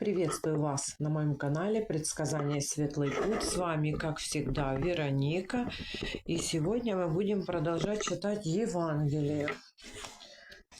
Приветствую вас на моем канале Предсказание Светлый Путь. С вами, как всегда, Вероника. И сегодня мы будем продолжать читать Евангелие.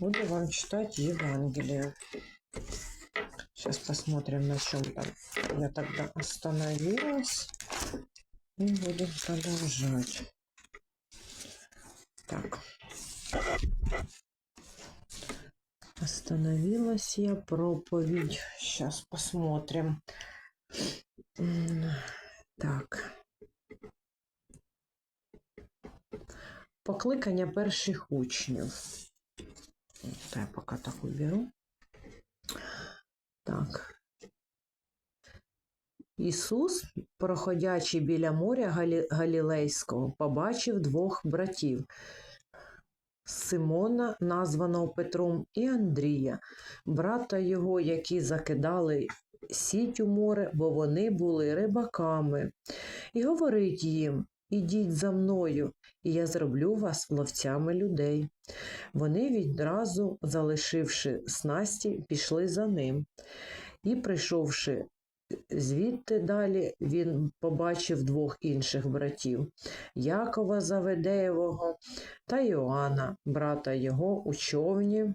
Буду вам читать Евангелие. Сейчас посмотрим, на чем там я тогда остановилась. И будем продолжать. Так. Остановилась я проповедь. Сейчас посмотрим. Так. Покликання перших учнів. Я поки так уберу. Так. Ісус, проходячи біля моря Галі... Галілейського, побачив двох братів. Симона, названого Петром, і Андрія, брата його, які закидали сіть у море, бо вони були рибаками. І говорить їм: Ідіть за мною, і я зроблю вас ловцями людей. Вони відразу, залишивши снасті, пішли за ним. І, прийшовши звідти далі, він побачив двох інших братів Якова Заведеєвого та Йоанна, брата його у човні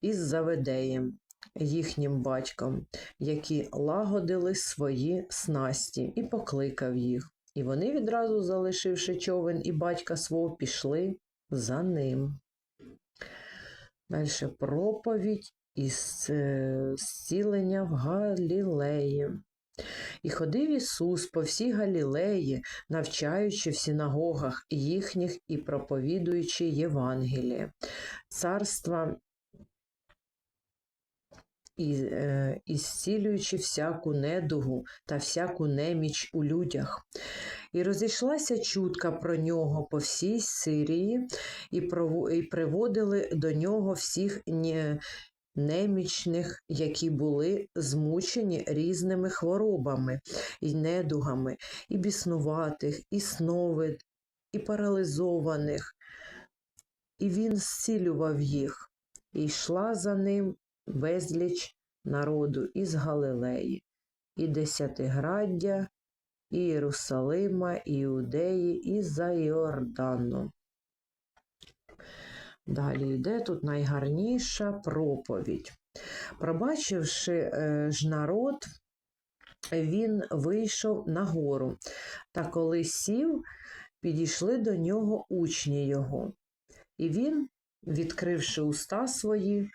із Заведеєм, їхнім батьком, які лагодили свої снасті, і покликав їх. І вони відразу, залишивши човен і батька свого, пішли за ним. Далі проповідь із е, зцілення в Галілеї. І ходив Ісус по всій Галілеї, навчаючи в синагогах їхніх і проповідуючи Євангеліє, царства і, е, і зцілюючи всяку недугу та всяку неміч у людях. І розійшлася чутка про нього по всій Сирії, і, прово- і приводили до нього всіх немічних, які були змучені різними хворобами і недугами, і біснуватих, і сновид, і паралізованих. І він зцілював їх, і йшла за ним безліч народу із Галилеї, і Десятиграддя, і Єрусалима, і Іудеї, і за Йорданом. Далі йде тут найгарніша проповідь. Пробачивши е, ж народ, він вийшов на гору, та коли сів, підійшли до нього учні його. І він, відкривши уста свої,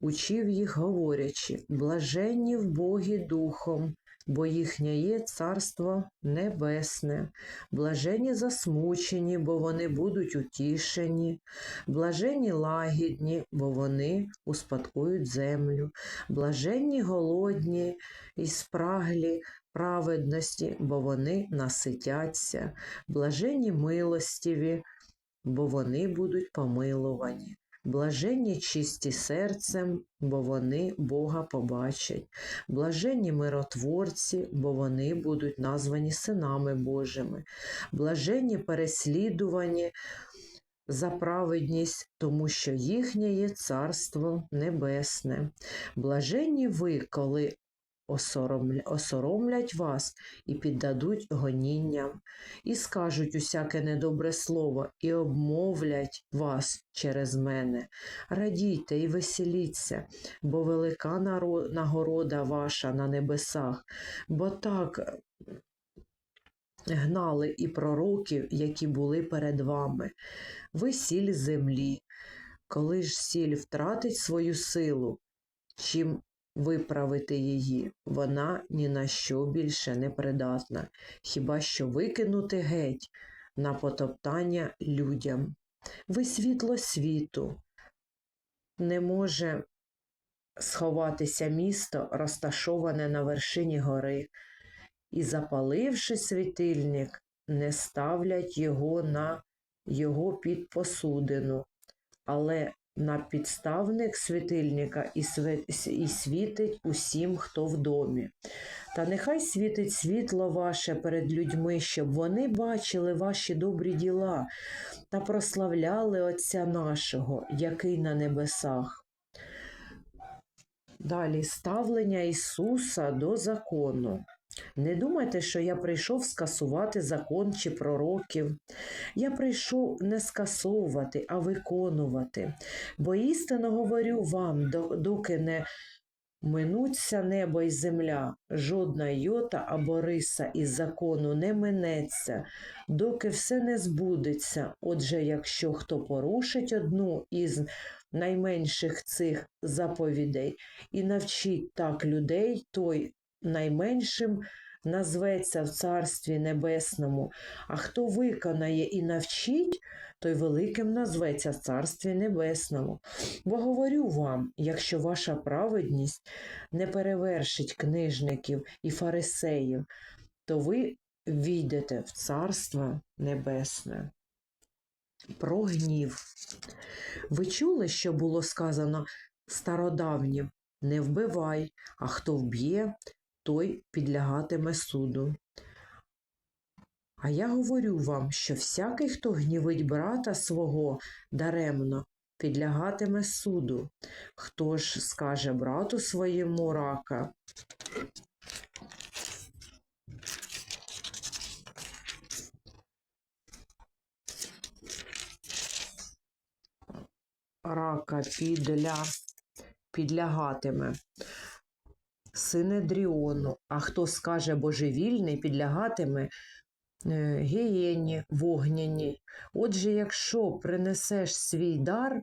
учив їх, говорячи, блаженні в Богі духом, бо їхнє є царство небесне, блаженні засмучені, бо вони будуть утішені, блаженні лагідні, бо вони успадкують землю, блаженні голодні і спраглі праведності, бо вони наситяться, блаженні милостиві, бо вони будуть помилувані. Блаженні чисті серцем, бо вони Бога побачать. Блаженні миротворці, бо вони будуть названі синами Божими. Блаженні переслідувані за праведність, тому що їхнє є царство небесне. Блаженні ви, коли осоромлять вас і піддадуть гонінням, і скажуть усяке недобре слово, і обмовлять вас через мене. Радійте і веселіться, бо велика нагорода ваша на небесах, бо так гнали і пророків, які були перед вами. Ви сіль землі. Коли ж сіль втратить свою силу, чим виправити її, вона ні на що більше не придатна, хіба що викинути геть на потоптання людям. Ви світло світу. Не може сховатися місто, розташоване на вершині гори, і, запаливши світильник, не ставлять його на його під посудину, але на підставник світильника і, світить усім, хто в домі. Та нехай світить світло ваше перед людьми, щоб вони бачили ваші добрі діла та прославляли Отця нашого, який на небесах. Далі ставлення Ісуса до закону. Не думайте, що я прийшов скасувати закон чи пророків. Я прийшов не скасовувати, а виконувати. Бо істинно говорю вам, доки не минуться небо і земля, жодна йота або риса із закону не минеться, доки все не збудеться. Отже, якщо хто порушить одну із найменших цих заповідей і навчить так людей, той найменшим назветься в Царстві Небесному, а хто виконає і навчить, той великим назветься в Царстві Небесному. Бо говорю вам, якщо ваша праведність не перевершить книжників і фарисеїв, то ви війдете в Царство Небесне. Про гнів. Ви чули, що було сказано стародавнім не вбивай, а хто вб'є, той підлягатиме суду. А я говорю вам, що всякий, хто гнівить брата свого даремно, підлягатиме суду. Хто ж скаже брату своєму рака, рака підля, підлягатиме синедріону, а хто скаже божевільний, підлягатиме е, гієні вогняній. Отже, якщо принесеш свій дар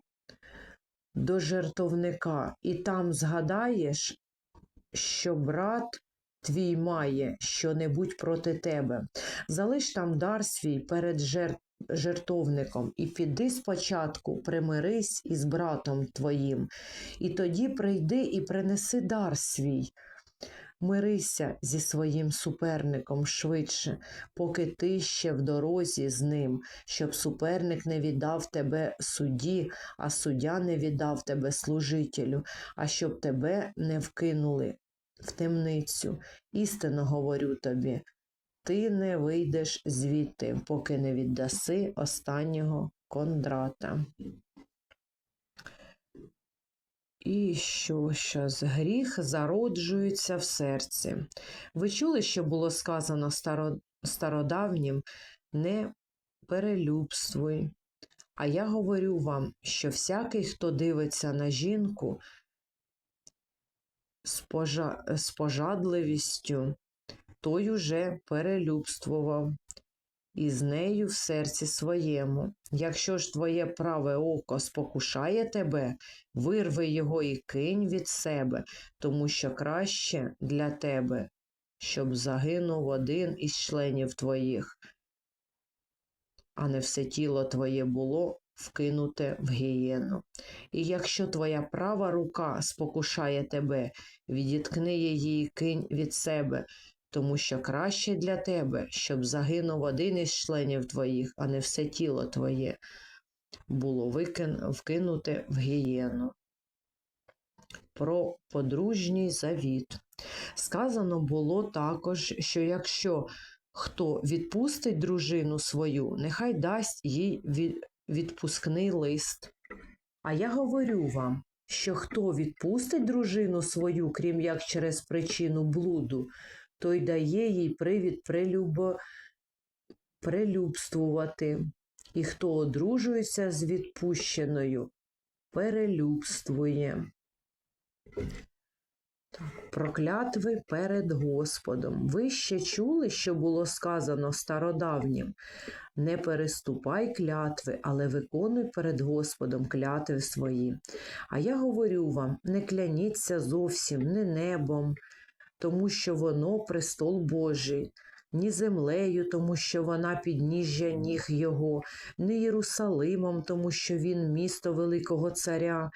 до жертовника і там згадаєш, що брат твій має що-небудь проти тебе, залиш там дар свій перед жертвою жертовником, і піди спочатку, примирись із братом твоїм, і тоді прийди і принеси дар свій. Мирися зі своїм суперником швидше, поки ти ще в дорозі з ним, щоб суперник не віддав тебе судді, а суддя не віддав тебе служителю, а щоб тебе не вкинули в темницю. Істинно говорю тобі, ти не вийдеш звідти, поки не віддаси останнього кондрата. І що щас гріх зароджується в серці. Ви чули, що було сказано старо, стародавнім не перелюбствуй. А я говорю вам, що всякий, хто дивиться на жінку з, пожа, з пожадливістю, той уже перелюбствував із нею в серці своєму. Якщо ж твоє праве око спокушає тебе, вирви його і кинь від себе, тому що краще для тебе, щоб загинув один із членів твоїх, а не все тіло твоє було вкинуте в гієну. І якщо твоя права рука спокушає тебе, відіткни її і кинь від себе, тому що краще для тебе, щоб загинув один із членів твоїх, а не все тіло твоє, було викин... вкинуте в гієну. Про подружній завіт. Сказано було також, що якщо хто відпустить дружину свою, нехай дасть їй відпускний лист. А я говорю вам, що хто відпустить дружину свою, крім як через причину блуду, той дає їй привід прилюбо... прилюбствувати. І хто одружується з відпущеною, перелюбствує. Проклятви перед Господом. Ви ще чули, що було сказано стародавнім? Не переступай клятви, але виконуй перед Господом клятви свої. А я говорю вам: не кляніться зовсім, не небом, тому що воно престол Божий, ні землею, тому що вона підніжжя ніг його, ні Єрусалимом, тому що він місто великого царя.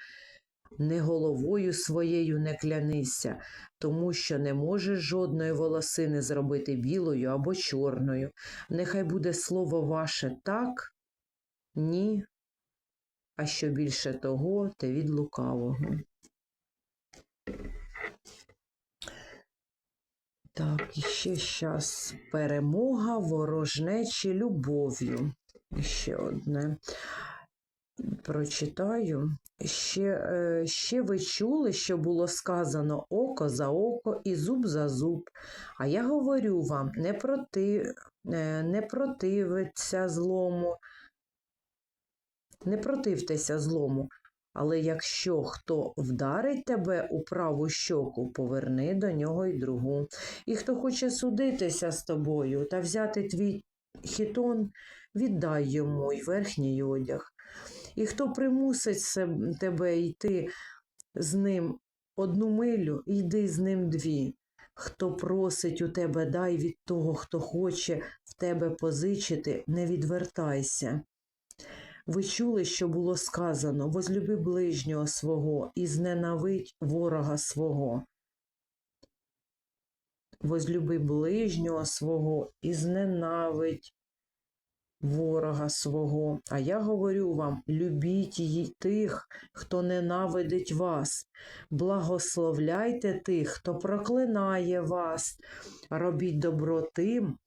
Не головою своєю не клянися, тому що не можеш жодної волосини зробити білою або чорною. Нехай буде слово ваше так, ні, а що більше того, те від лукавого. Так, і ще щас. Перемога ворожнечі любов'ю. Ще одне. прочитаю. Ще, е, ще ви чули, що було сказано око за око і зуб за зуб. А я говорю вам, не, проти, е, не противиться злому, не противтеся злому. Але якщо хто вдарить тебе у праву щоку, поверни до нього й другу. І хто хоче судитися з тобою та взяти твій хітон, віддай йому й верхній одяг. І хто примусить тебе йти з ним одну милю, йди з ним дві. Хто просить у тебе, дай від того, хто хоче в тебе позичити, не відвертайся. Ви чули, що було сказано: возлюби ближнього свого і зненавидь ворога свого. Возлюби ближнього свого і зненавидь ворога свого. А я говорю вам: любіть тих, хто ненавидить вас, благословляйте тих, хто проклинає вас, робіть добро тим,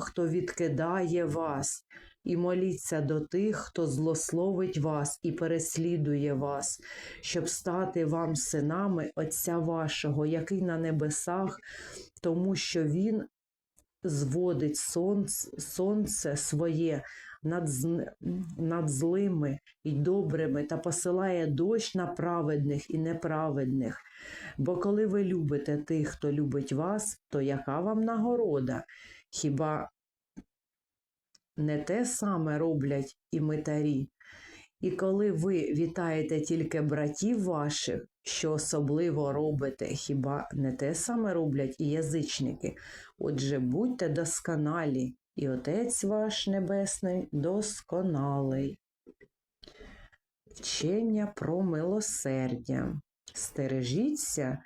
хто відкидає вас, і моліться до тих, хто злословить вас і переслідує вас, щоб стати вам синами Отця вашого, який на небесах, тому що Він зводить сонце, сонце своє над, над злими і добрими та посилає дощ на праведних і неправедних. Бо коли ви любите тих, хто любить вас, то яка вам нагорода? Хіба не те саме роблять і митарі? І коли ви вітаєте тільки братів ваших, що особливо робите, хіба не те саме роблять і язичники? Отже, будьте досконалі, і Отець ваш Небесний досконалий. Вчення про милосердя. Стережіться,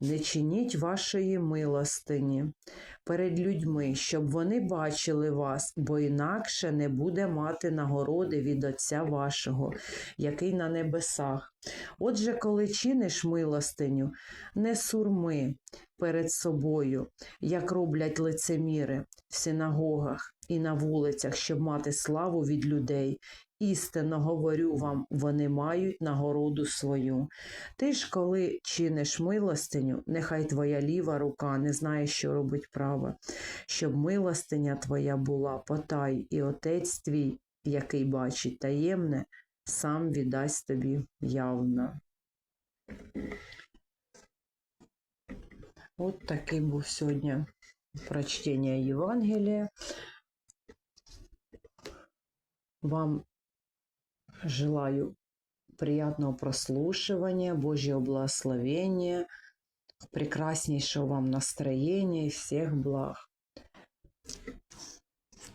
не чиніть вашої милостині перед людьми, щоб вони бачили вас, бо інакше не буде мати нагороди від Отця вашого, який на небесах. Отже, коли чиниш милостиню, не сурми перед собою, як роблять лицеміри в синагогах і на вулицях, щоб мати славу від людей. Істинно говорю вам, вони мають нагороду свою. Ти ж, коли чиниш милостиню, нехай твоя ліва рука не знає, що робить права, щоб милостиня твоя була потай, і отець твій, який бачить таємне, сам віддасть тобі явно. От такий був сьогодні прочтення Євангелія. Вам желаю приятного прослушивания, Божьего благословения, прекраснейшего вам настроения и всех благ.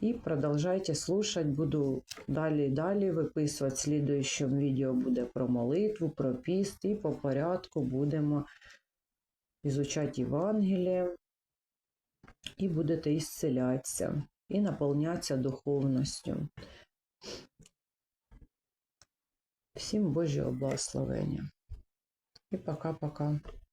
И продолжайте слушать. Буду далі і далі виписувати. В слідуючому відео буде про молитву, про піст, і по порядку будемо изучать Євангеліє, і будете ісцелятися, і наповнятися духовністю. Всім Божого благословення. І пока-пока.